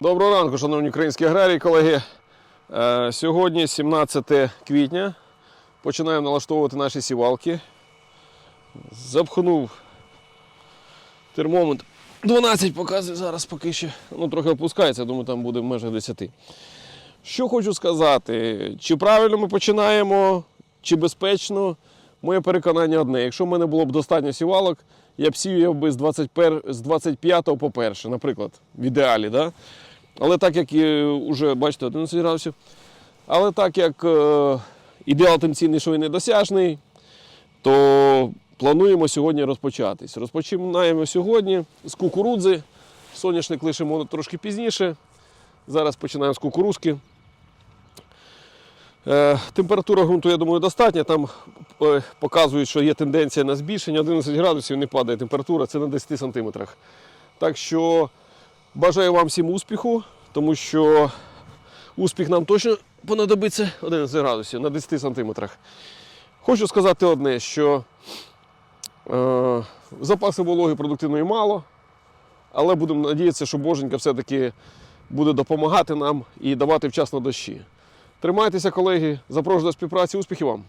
Доброго ранку, шановні українські аграрії, колеги. Е, Сьогодні 17 квітня. Починаємо налаштовувати наші сівалки. Запхнув термометр. 12 показує зараз поки що. Ну, трохи опускається, думаю, там буде в межах 10. Що хочу сказати, чи правильно ми починаємо, чи безпечно. Моє переконання одне. Якщо в мене було б достатньо сівалок, я б сіяв би з 21, з 25 по перше, наприклад, в ідеалі. Да? Але так як вже, бачите, 11 градусів. Але так як е, ідеал темційний, що він недосяжний, то плануємо сьогодні розпочатись. Розпочинаємо сьогодні з кукурудзи. Соняшник лишимо трошки пізніше. Зараз починаємо з кукурузки. Е, температура ґрунту, я думаю, достатня. Там е, показують, що є тенденція на збільшення. 11 градусів не падає температура, це на 10 сантиметрах. Так що бажаю вам всім успіху, тому що успіх нам точно понадобиться 11 градусів на 10 сантиметрах. Хочу сказати одне, що е, запаси вологи продуктивної мало, але будемо надіятися, що Боженька все-таки буде допомагати нам і давати вчасно дощі. Тримайтеся, колеги, запрошую до співпраці, успіхів вам!